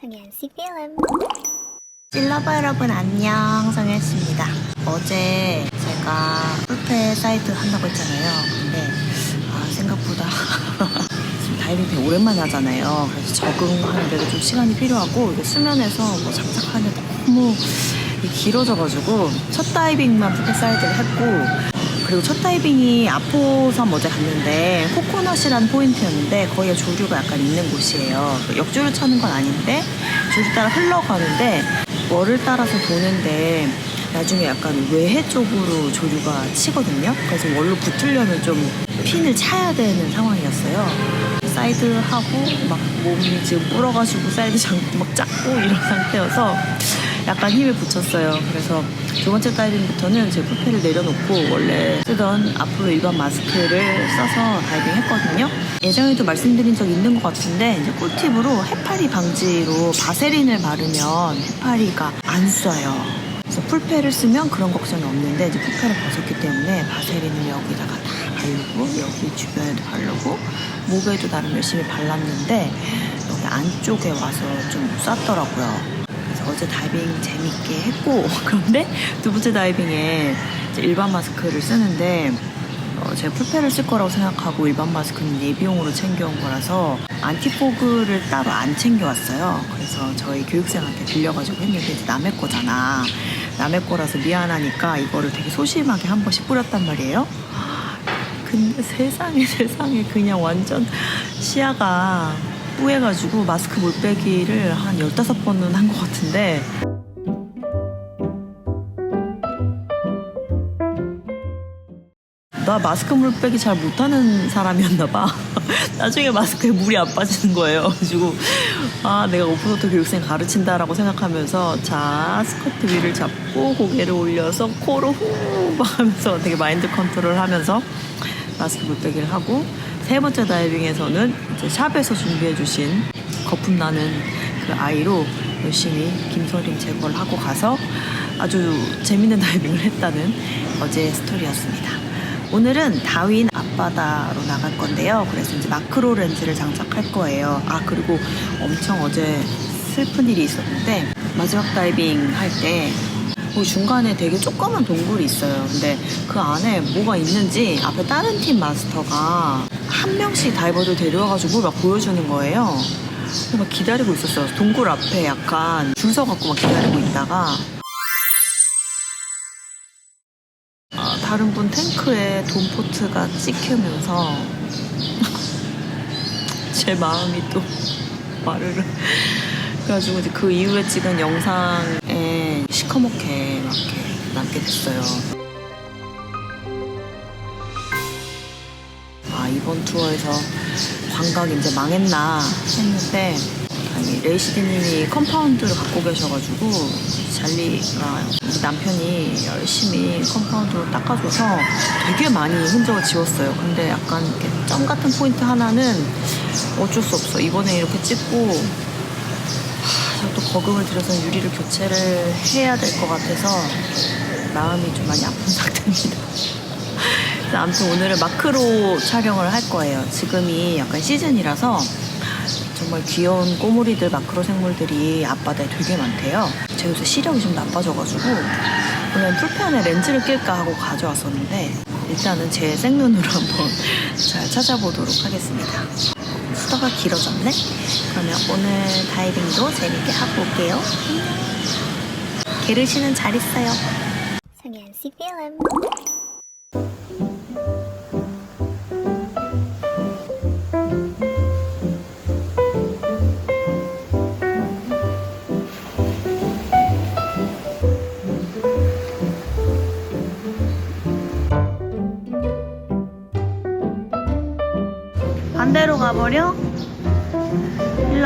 성현씨 필름 찔러봐 여러분 안녕. 성현씨입니다. 어제 제가 풀페 사이트 한다고 했잖아요. 근데 아, 생각보다 지금 다이빙 되게 오랜만에 하잖아요. 그래서 적응하는데도 좀 시간이 필요하고 이게 수면에서 뭐 장착하는데 너무 길어져가지고 첫 다이빙만 풀페 사이트를 했고 그리고 첫 다이빙이 아포섬 어제 갔는데 코코넛이라는 포인트였는데 거기에 조류가 약간 있는 곳이에요. 역조류 차는 건 아닌데 조류 따라 흘러가는데 월을 따라서 도는데 나중에 약간 외해 쪽으로 조류가 치거든요. 그래서 월로 붙으려면 좀 핀을 차야 되는 상황이었어요. 사이드 하고 막 몸이 지금 불어가지고 사이드 장막 ጫ고 이런 상태여서 약간 힘을 붙였어요. 그래서 두 번째 다이빙부터는 제 풀페를 내려놓고 원래 쓰던 앞으로 일반 마스크를 써서 다이빙 했거든요. 예전에도 말씀드린 적 있는 것 같은데 이제 꿀팁으로 해파리 방지로 바세린을 바르면 해파리가 안 쏴요. 그래서 풀페를 쓰면 그런 걱정이 없는데 이제 풀페를 벗었기 때문에 바세린을 여기다가 다 바르고 여기 주변에도 바르고 목에도 나름 열심히 발랐는데 여기 안쪽에 와서 좀 쌌더라고요. 어제 다이빙 재밌게 했고 그런데 두 번째 다이빙에 일반 마스크를 쓰는데 어, 제가 풀페를 쓸 거라고 생각하고 일반 마스크는 예비용으로 챙겨온 거라서 안티포그를 따로 안 챙겨왔어요. 그래서 저희 교육생한테 빌려가지고 했는데 남의 거잖아. 남의 거라서 미안하니까 이거를 되게 소심하게 한 번씩 뿌렸단 말이에요. 근데 세상에 세상에 그냥 완전 시야가 뿌해가지고 마스크 못 빼기를 한 15번은 한 것 같은데 나 마스크 물 빼기 잘 못하는 사람이었나 봐. 나중에 마스크에 물이 안 빠지는 거예요. 그래가지고 아 내가 오픈워터 교육생 가르친다라고 생각하면서 자 스커트 위를 잡고 고개를 올려서 코로 후막 하면서 되게 마인드 컨트롤 하면서 마스크 물 빼기를 하고 세 번째 다이빙에서는 이제 샵에서 준비해 주신 거품 나는 그 아이로 열심히 김서림 제거를 하고 가서 아주 재밌는 다이빙을 했다는 어제 스토리였습니다. 오늘은 다윈 앞바다로 나갈 건데요. 그래서 이제 마크로 렌즈를 장착할 거예요. 아, 그리고 엄청 어제 슬픈 일이 있었는데, 마지막 다이빙 할 때, 그 중간에 되게 조그만 동굴이 있어요. 근데 그 안에 뭐가 있는지 앞에 다른 팀 마스터가 한 명씩 다이버들 데려와가지고 막 보여주는 거예요. 막 기다리고 있었어요. 동굴 앞에 약간 줄 서갖고 막 기다리고 있다가 아, 다른 분 탱크에 돈포트가 찍히면서 제 마음이 또 말을 그래가지고 이제 그 이후에 찍은 영상에 시커멓게 막 이렇게 남게 됐어요. 이번 투어에서 관광 이제 망했나 했는데 아니 레이시디님이 컴파운드를 갖고 계셔가지고 잘리가 우리 남편이 열심히 컴파운드로 닦아줘서 되게 많이 흔적을 지웠어요. 근데 약간 이렇게 점 같은 포인트 하나는 어쩔 수 없어. 이번에 이렇게 찍고 또 거금을 들여서 유리를 교체를 해야 될 것 같아서 마음이 좀 많이 아픈 상태입니다. 아무튼 오늘은 마크로 촬영을 할 거예요. 지금이 약간 시즌이라서 정말 귀여운 꼬물이들 마크로 생물들이 앞바다에 되게 많대요. 제가 요새 시력이 좀 나빠져가지고 원래 풀편에 렌즈를 낄까 하고 가져왔었는데 일단은 제 생눈으로 한번 잘 찾아보도록 하겠습니다. 수다가 길어졌네? 그러면 오늘 다이빙도 재밌게 하고 올게요. 게르시는 잘 있어요. 성현 씨 필름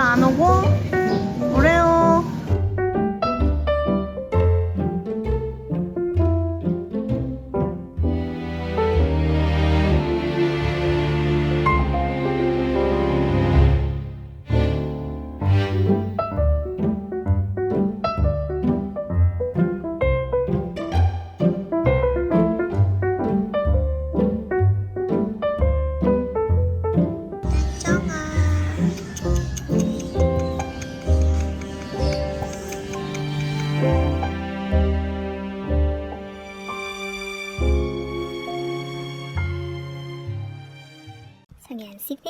안 오고?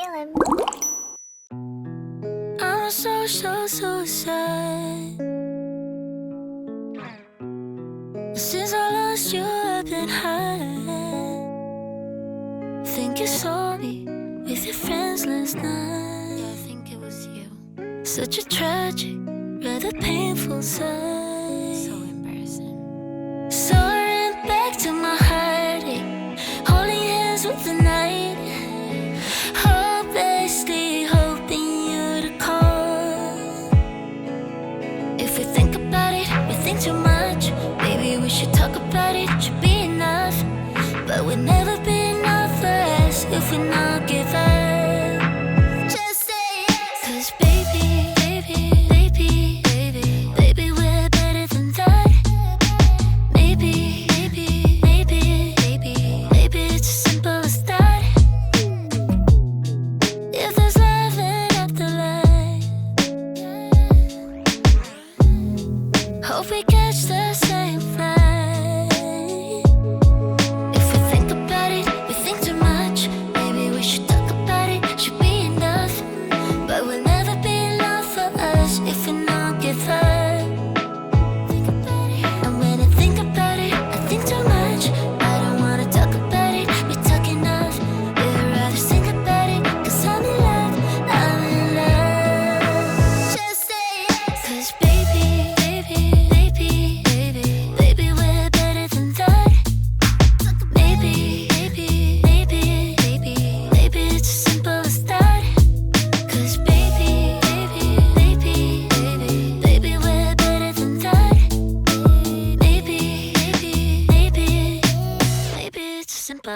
feeling. I'm so, so, so sad. Since I lost you, I've been high. Think you saw me with your friends last night. Yeah, I think it was you. Such a tragic, rather painful sight. too much. Maybe we should talk about it, should be enough. But we'd never be enough for us if we not give up.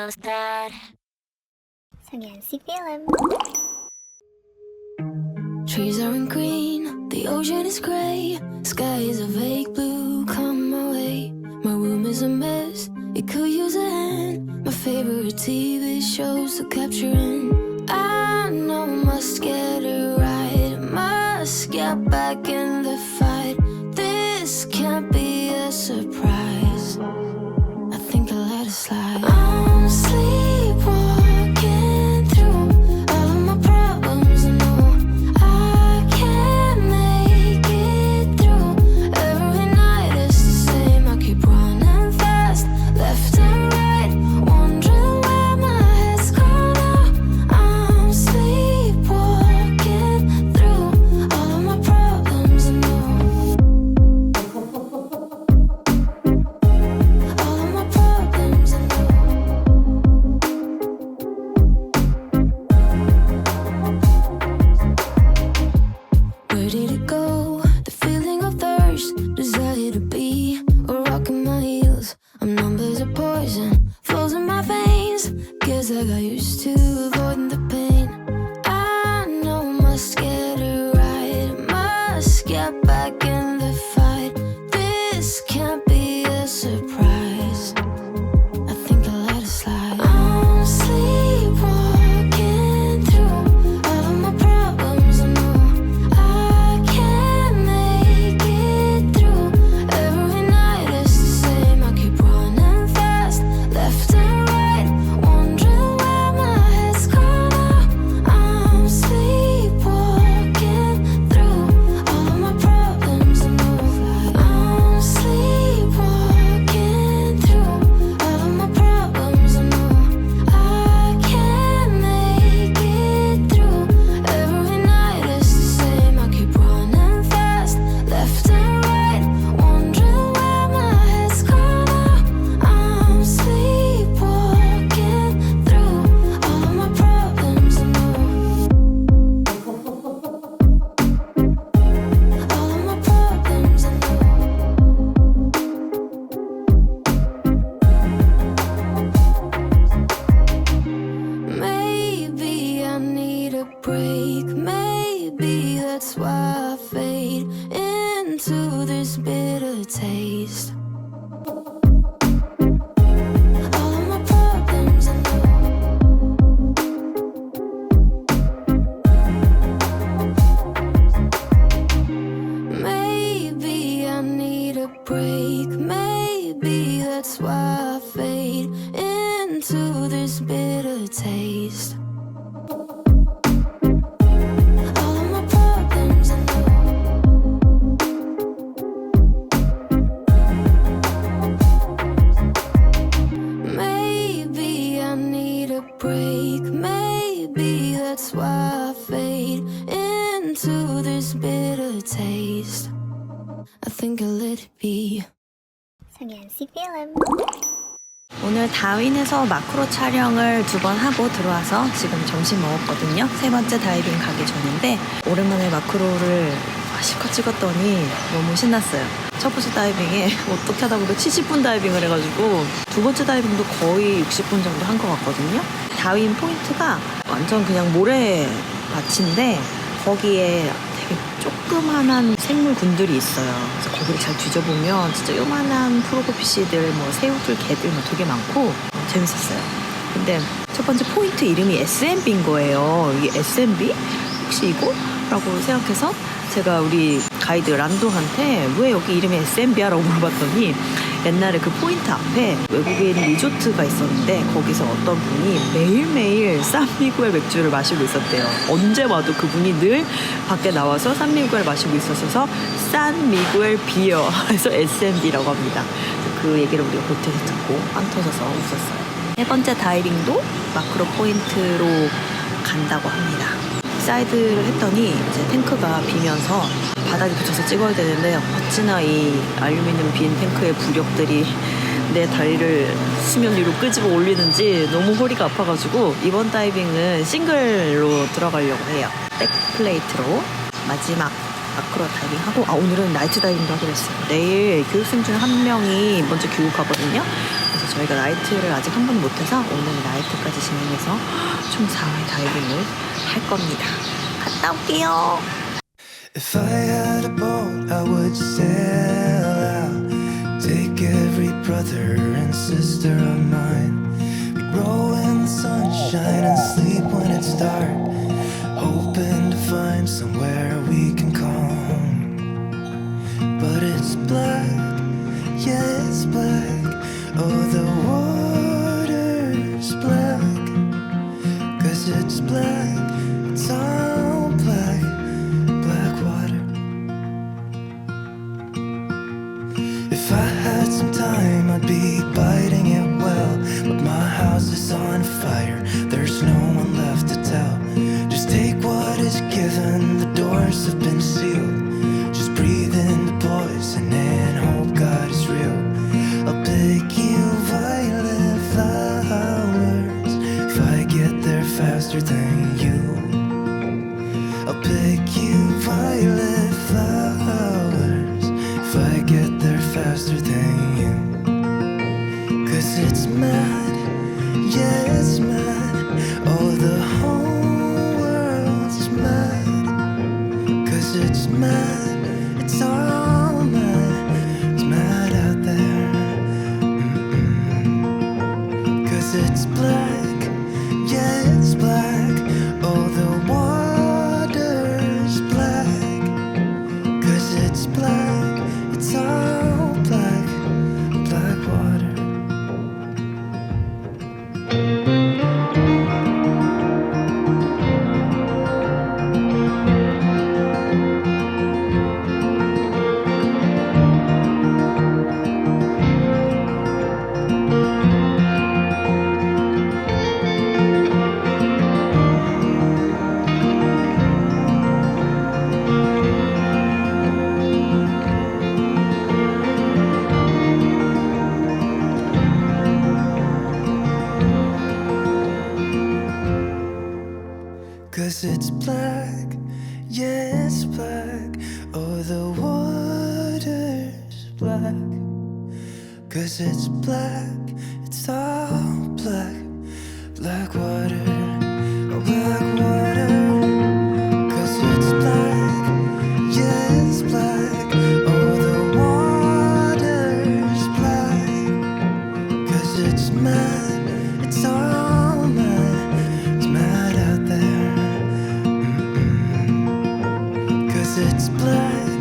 was that? So si film. Trees are in green, the ocean is gray, sky is a vague blue. Come my way, my room is a mess, it could use a hand. My favorite TV shows are capturing. I know must get it right, must get back in the fight. This can't be a surprise. I think I let it slide please get back. break. Maybe that's why I fade into this bitter taste. break. Maybe that's why I fade into this bitter taste. Think I'll let it be. 성현 CPLM. 오늘 다윈에서 마크로 촬영을 두 번 하고 들어와서 지금 점심 먹었거든요. 세 번째 다이빙 가기 전인데 오랜만에 마크로를 실컷 찍었더니 너무 신났어요. 첫 번째 다이빙에 어떻게 하다 보니까 70분 다이빙을 해가지고 두 번째 다이빙도 거의 60분 정도 한 것 같거든요. 다윈 포인트가 완전 그냥 모래 밭인데 거기에 되게 조그만한 생물군들이 있어요. 그래서 거기를 잘 뒤져보면 진짜 요만한 프로고피시들, 뭐 새우들, 개들 뭐 되게 많고 어, 재밌었어요. 근데 첫 번째 포인트 이름이 SMB인 거예요. 이게 SMB? 혹시 이거? 라고 생각해서 제가 우리 가이드 란도한테 왜 여기 이름이 SMB야? 라고 물어봤더니 옛날에 그 포인트 앞에 외국인 리조트가 있었는데 거기서 어떤 분이 매일매일 쌈미구엘 맥주를 마시고 있었대요. 언제 봐도 그분이 늘 밖에 나와서 쌈미구엘 마시고 있었어서 싼미구엘 비어 해서 SMB라고 합니다. 그 얘기를 우리가 호텔에서 듣고 빵 터져서 웃었어요. 세 번째 다이빙도 마크로 포인트로 간다고 합니다. 사이드를 했더니 이제 탱크가 비면서 바닥에 붙여서 찍어야 되는데 어찌나 이 알루미늄 빈 탱크의 부력들이 내 다리를 수면 위로 끄집어 올리는지 너무 허리가 아파가지고 이번 다이빙은 싱글로 들어가려고 해요. 백플레이트로 마지막 마크로 다이빙 하고 아 오늘은 나이트 다이빙도 하기로 했어요. 내일 교육생 중 한 명이 먼저 교육하거든요. 그래서 저희가 나이트를 아직 한 번 못해서 오늘 나이트까지 진행해서 총 4회 다이빙을 할 겁니다. 갔다 올게요. If I had a boat, I would sail out. Take every brother and sister of mine. We'd roll in the sunshine and sleep when it's dark. Hoping to find somewhere we can it's mad, it's all Cause it's black, it's all black, black water. Oh, black water. Cause it's black, yeah, it's black. Oh, the water's black. Cause it's mad, it's all mad, it's mad out there. Mm-mm. Cause it's black,